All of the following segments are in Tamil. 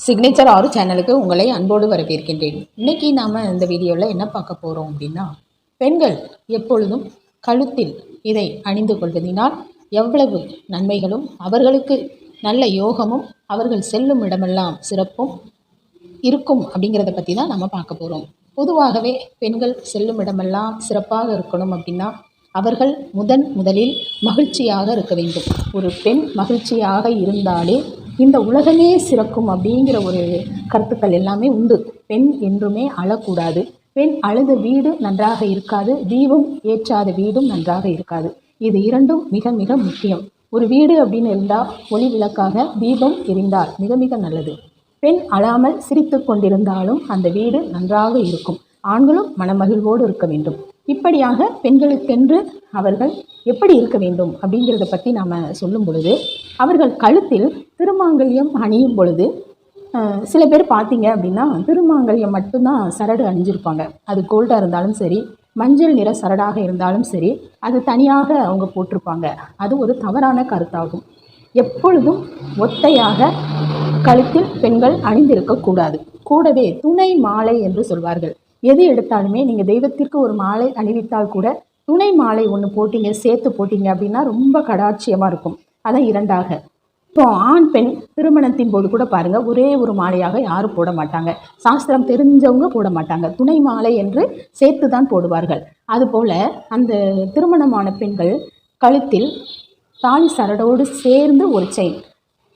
சிக்னேச்சர் ஆறு சேனலுக்கு உங்களை அன்போடு வரவேற்கின்றேன். இன்னைக்கு நாம் இந்த வீடியோவில் என்ன பார்க்க போகிறோம் அப்படின்னா பெண்கள் எப்பொழுதும் கழுத்தில் இதை அணிந்து கொள்வதினால் எவ்வளவு நன்மைகளும் அவர்களுக்கு நல்ல யோகமும் அவர்கள் செல்லும் இடமெல்லாம் சிறப்பும் இருக்கும் அப்படிங்கிறத பற்றி தான் நம்ம பார்க்க போகிறோம் பொதுவாகவே பெண்கள் செல்லும் இடமெல்லாம் சிறப்பாக இருக்கணும் அப்படின்னா அவர்கள் முதன் முதலில் மகிழ்ச்சியாக இருக்க வேண்டும். ஒரு பெண் மகிழ்ச்சியாக இருந்தாலே இந்த உலகமே சிறக்கும் அப்படிங்கிற ஒரு கருத்துக்கள் எல்லாமே உண்டு. பெண் என்றுமே அழக்கூடாது. பெண் அழுத வீடு நன்றாக இருக்காது. தீபம் ஏற்றாத வீடும் நன்றாக இருக்காது. இது இரண்டும் மிக மிக முக்கியம். ஒரு வீடு அப்படின்னு இருந்தால் ஒளி விளக்காக தீபம் எரிந்தால் மிக மிக நல்லது. பெண் அழாமல் சிரித்து கொண்டிருந்தாலும் அந்த வீடு நன்றாக இருக்கும். ஆண்களும் மனமகிழ்வோடு இருக்க வேண்டும். இப்படியாக பெண்களுக்கென்று அவர்கள் எப்படி இருக்க வேண்டும் அப்படிங்கிறத பற்றி நாம் சொல்லும் பொழுது அவர்கள் கழுத்தில் திருமாங்கல்யம் அணியும் பொழுது சில பேர் பார்த்தீங்க அப்படின்னா திருமாங்கல்யம் மட்டும்தான் சரடு அணிஞ்சிருப்பாங்க. அது கோல்டாக இருந்தாலும் சரி மஞ்சள் நிற சரடாக இருந்தாலும் சரி அது தனியாக அவங்க போட்டிருப்பாங்க. அது ஒரு தவறான கருத்தாகும். எப்பொழுதும் ஒத்தையாக கழுத்தில் பெண்கள் அணிந்திருக்கக்கூடாது. கூடவே துணை மாலை என்று சொல்வார்கள். எது எடுத்தாலுமே நீங்கள் தெய்வத்திற்கு ஒரு மாலை அணிவித்தால் கூட துணை மாலை ஒன்று போட்டிங்க சேர்த்து போட்டிங்க அப்படின்னா ரொம்ப கடாட்சியமாக இருக்கும். அதான் இரண்டாக. இப்போ ஆண் பெண் திருமணத்தின் போது கூட பாருங்கள் ஒரே ஒரு மாலையாக யாரும் போட மாட்டாங்க. சாஸ்திரம் தெரிஞ்சவங்க போட மாட்டாங்க. துணை மாலை என்று சேர்த்து தான் போடுவார்கள். அதுபோல் அந்த திருமணமான பெண்கள் கழுத்தில் தாலி சரடோடு சேர்ந்து ஒரு செயின்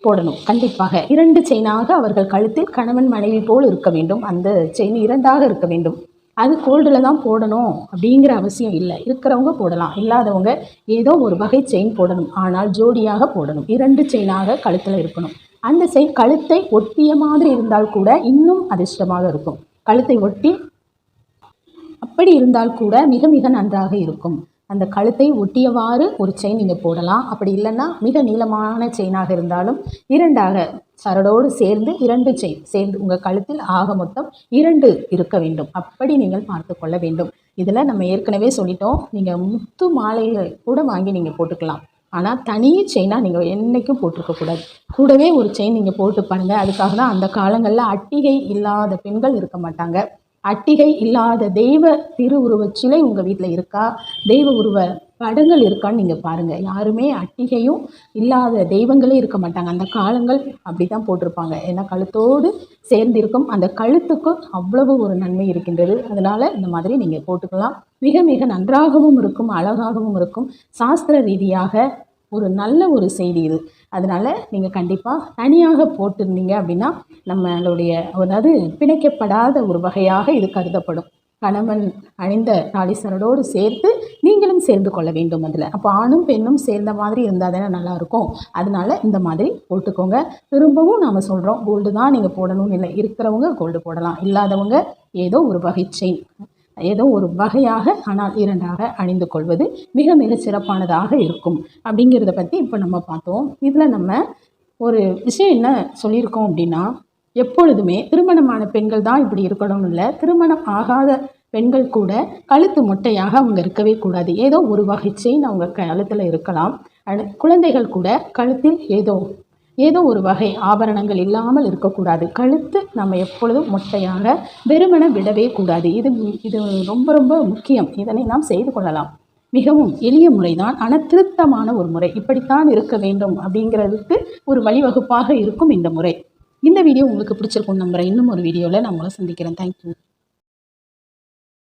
போடணும். கண்டிப்பாக. இரண்டு செயினாக அவர்கள் கழுத்தில் கணவன் மனைவி போல் இருக்க வேண்டும். அந்த செயின் இரண்டாக இருக்க வேண்டும். அது கோல்டில் தான் போடணும் அப்படிங்கிற அவசியம் இல்லை. இருக்கிறவங்க போடலாம். இல்லாதவங்க ஏதோ ஒரு வகை செயின் போடணும். ஆனால் ஜோடியாக போடணும். இரண்டு செயினாக கழுத்தில் இருக்கணும். அந்த செயின் கழுத்தை ஒட்டிய மாதிரி இருந்தால் கூட இன்னும் அதிர்ஷ்டமாக இருக்கும். கழுத்தை ஒட்டி அப்படி இருந்தால் கூட மிக மிக நன்றாக இருக்கும். அந்த கழுத்தை ஒட்டியவாறு ஒரு செயின் நீங்கள் போடலாம். அப்படி இல்லைன்னா மிக நீளமான செயினாக இருந்தாலும் இரண்டாக சரடோடு சேர்ந்து இரண்டு செயின் சேர்ந்து உங்கள் கழுத்தில் ஆக மொத்தம் இரண்டு இருக்க வேண்டும். அப்படி நீங்கள் பார்த்து கொள்ள வேண்டும். இதில் நம்ம ஏற்கனவே சொல்லிட்டோம். நீங்கள் முத்து மாலைகள் கூட வாங்கி நீங்கள் போட்டுக்கலாம். ஆனால் தனி செயினாக நீங்கள் என்றைக்கும் போட்டிருக்கக்கூடாது கூடவே ஒரு செயின் நீங்கள் போட்டு பாருங்கள் அதுக்காக தான் அந்த காலங்களில் அட்டிகை இல்லாத பெண்கள் இருக்க மாட்டாங்க. அட்டிகை இல்லாத தெய்வ திருவுருவச் சிலை உங்கள் வீட்டில் இருக்கா? தெய்வ உருவ படங்கள் இருக்கான்னு நீங்கள் பாருங்கள் யாருமே அட்டிகையும் இல்லாத தெய்வங்களே இருக்க மாட்டாங்க. அந்த காலங்கள் அப்படி தான் போட்டிருப்பாங்க. ஏன்னா கழுத்தோடு சேர்ந்திருக்கும் அந்த கழுத்துக்கும் அவ்வளவு ஒரு நன்மை இருக்கின்றது. அதனால் இந்த மாதிரி நீங்கள் போட்டுக்கலாம். மிக மிக நன்றாகவும் இருக்கும் அழகாகவும் இருக்கும். சாஸ்திர ரீதியாக ஒரு நல்ல ஒரு செய்தி இது. அதனால் நீங்கள் கண்டிப்பாக தனியாக போட்டிருந்தீங்க அப்படின்னா நம்மளுடைய அதாவது பிணைக்கப்படாத ஒரு வகையாக இது கருதப்படும். கணவன் அணிந்த தாலி சேர்த்து நீங்களும் சேர்ந்து கொள்ள வேண்டும் அதில். அப்போ ஆணும் பெண்ணும் சேர்ந்த மாதிரி இருந்தால் தானே நல்லாயிருக்கும். அதனால இந்த மாதிரி போட்டுக்கோங்க. திரும்பவும் நாம் சொல்கிறோம் கோல்டு தான் நீங்கள் போடணும்னு இல்லை. இருக்கிறவங்க கோல்டு போடலாம். இல்லாதவங்க ஏதோ ஒரு வகை செயின் ஏதோ ஒரு வகையாக ஆனால் இரண்டாக அணிந்து கொள்வது மிக மிக சிறப்பானதாக இருக்கும். அப்படிங்கிறத பற்றி இப்போ நம்ம பார்த்தோம். இதில் நம்ம ஒரு விஷயம் என்ன சொல்லியிருக்கோம் அப்படின்னா எப்பொழுதுமே திருமணமான பெண்கள் தான் இப்படி இருக்கணும்னு இல்லை. திருமணம் ஆகாத பெண்கள் கூட கழுத்து மொட்டையாக அவங்க இருக்கவே கூடாது. ஏதோ ஒரு வகை செயின் அவங்க கழுத்தில் இருக்கலாம். குழந்தைகள் கூட கழுத்தில் ஏதோ ஏதோ ஒரு வகை ஆபரணங்கள் இல்லாமல் இருக்கக்கூடாது. கழுத்து நம்ம எப்பொழுதும் மொட்டையாக வெறுமன விடவே கூடாது. இது இது ரொம்ப ரொம்ப முக்கியம். இதனை நாம் செய்து கொள்ளலாம். மிகவும் எளிய முறைதான். ஆனால் திருத்தமான ஒரு முறை. இப்படித்தான் இருக்க வேண்டும் அப்படிங்கிறதுக்கு ஒரு வழிவகுப்பாக இருக்கும் இந்த முறை. இந்த வீடியோ உங்களுக்கு பிடிச்சிருக்கும் நம்புகிறேன் இன்னும் ஒரு வீடியோவில் நான் உங்களை சந்திக்கிறேன். தேங்க்யூ